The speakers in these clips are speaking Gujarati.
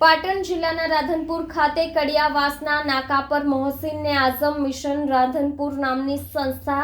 પાટણ જિલ્લાના રાધનપુર ખાતે કડિયાવાસના નાકા પર મોહસિનને આઝમ મિશન રાધનપુર નામની સંસ્થા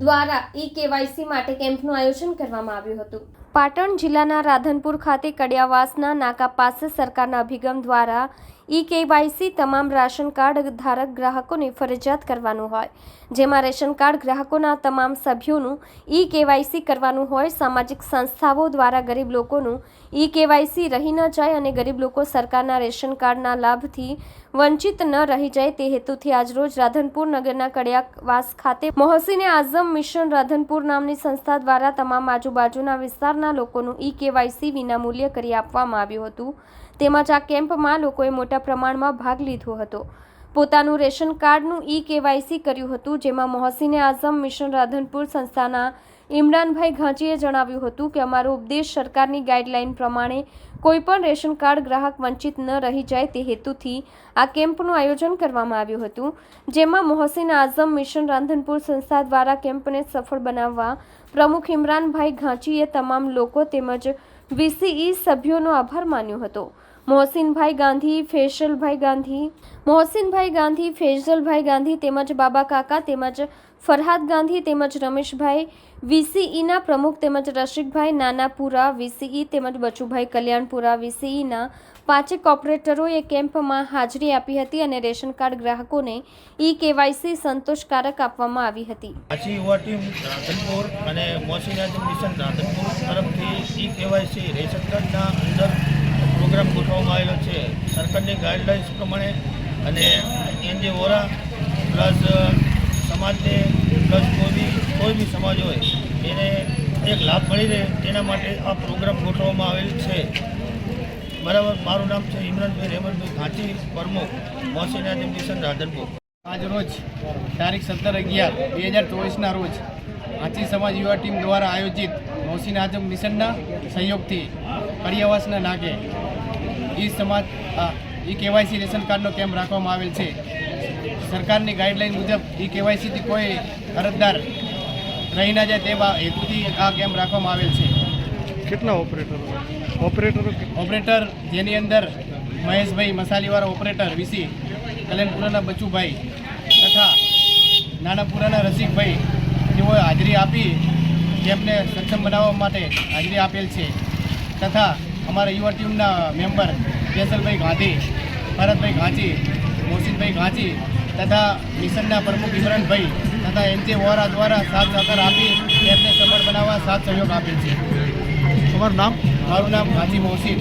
દ્વારા ઈ કેવાયસી માટે કેમ્પનું આયોજન કરવામાં આવ્યું હતું. પાટણ જિલ્લાના રાધનપુર ખાતે કડિયાવાસના નાકા પાસે સરકારના અભિગમ દ્વારા ઈ કેવાયસી તમામ રાશન કાર્ડ ધારક ગ્રાહકોને ફરજિયાત કરવાનું હોય. જેમાં રેશન કાર્ડ ગ્રાહકોના તમામ સભ્યોનું ઈ કેવાયસી કરવાનું હોય, સામાજિક સંસ્થાઓ દ્વારા ગરીબ લોકોનું ઈ કેવાયસી રહી ન જાય અને ગરીબ લોકો સરકારના રેશન કાર્ડના લાભથી વંચિત ન રહી જાય તે હેતુથી આજરોજ રાધનપુર નગરના કડિયાવાસ ખાતે મોહસિને આઝમ મિશન રાધનપુર નામની સંસ્થા દ્વારા તમામ આજુબાજુના વિસ્તારના લોકોનું ઈ કેવાયસી વિનામૂલ્ય કરી આપવામાં આવ્યું હતું. તેમજ આ કેમ્પમાં લોકોએ મોટા પ્રમાણમાં ભાગ લીધો હતો. પોતાનું રેશન કાર્ડનું ઈ કેવાયસી કર્યું હતું, જેમાં મોહસિને આઝમ મિશન રાધનપુર સંસ્થાના ઇમરાનભાઈ ઘાંચીએ જણાવ્યું હતું કે અમારો ઉપદેશ સરકારની ગાઈડલાઈન પ્રમાણે કોઈપણ રેશન કાર્ડ ગ્રાહક વંચિત ન રહી જાય તે હેતુથી આ કેમ્પનું આયોજન કરવામાં આવ્યું હતું, જેમાં મોહસિન આઝમ મિશન રાંધનપુર સંસ્થા દ્વારા કેમ્પને સફળ બનાવવા પ્રમુખ ઇમરાનભાઈ ઘાંચીએ તમામ લોકો તેમજ વીસીઈ સભ્યોનો આભાર માન્યો હતો. મોહસિનભાઈ ગાંધી ફેશલભાઈ ગાંધી. મોહસિનભાઈ ગાંધી, ફેઝલભાઈ ગાંધી, તેમજ બાબા કાકા, તેમજ ફરહાદ ગાંધી, તેમજ રમેશભાઈ વીસીઈના પ્રમુખ, તેમજ રસિકભાઈ નાનાપુરા વીસીઈ, તેમજ બચુભાઈ કલ્યાણપુરા વીસીઈના પાંચેક ઓપરેટરોએ કેમ્પમાં હાજરી આપી હતી અને રેશન કાર્ડ ગ્રાહકોને ઈ કેવાયસી સંતોષકારક આપવામાં આવી હતી. અને મિશન તરફથી ઈ કેવાયસી રેશન કાર્ડના અંદર પ્રોગ્રામ ગોઠવવામાં આવેલો છે. સરકારની ગાઈડલાઇન્સ પ્રમાણે અને એન જે વોરા પ્લસ સમાજને પ્લસ કોઈ બી કોઈ બી સમાજ હોય એને એક લાભ મળી રહે તેના માટે આ પ્રોગ્રામ ગોઠવવામાં આવેલ છે. બરાબર? મારું નામ છે ઇમરાનભાઈ રહેમતભાઈ ઘાંચી પ્રમુખ મોસીન આઝમ મિશન રાધનપુર. આજ રોજ તારીખ સત્તર અગિયાર, બે હજાર ચોવીસના રોજ આંચી સમાજ યુવા ટીમ દ્વારા આયોજિત મોસીન આઝમ મિશનના સહયોગથી કડિયાવાસના નાકે ઈ સમાજ ઈ કેવાયસી રેશન કાર્ડનો કેમ્પ રાખવામાં આવેલ છે? સરકારની ગાઈડલાઈન મુજબ ઈ કેવાયસીથી કોઈ અરજદાર રહી ના જાય તેવા હેતુથી આ કેમ્પ રાખવામાં આવેલ છે? કેટલા ઓપરેટરો? ઓપરેટરો ઓપરેટર જેની અંદર મહેશભાઈ મસાલીવાળા ઓપરેટર વીસી કલ્યાણપુરાના બચુભાઈ તથા નાનાપુરાના રસિકભાઈ તેઓએ હાજરી આપી કેમ્પને સક્ષમ બનાવવા માટે હાજરી આપેલ છે. તથા અમારા યુવા ટીમના મેમ્બર કેસલભાઈ ગાંધી ભરતભાઈ ઘાંચી મોહસિનભાઈ ઘાંચી તથા મિશનના પ્રમુખ ઇમરાનભાઈ તથા એનજે વોરા દ્વારા સાથ સહકાર આપી તેમને સફળ બનાવવા સાથ સહયોગ આપેલ છે. તમારું નામ? મારું નામ ગાંધી મોહસિન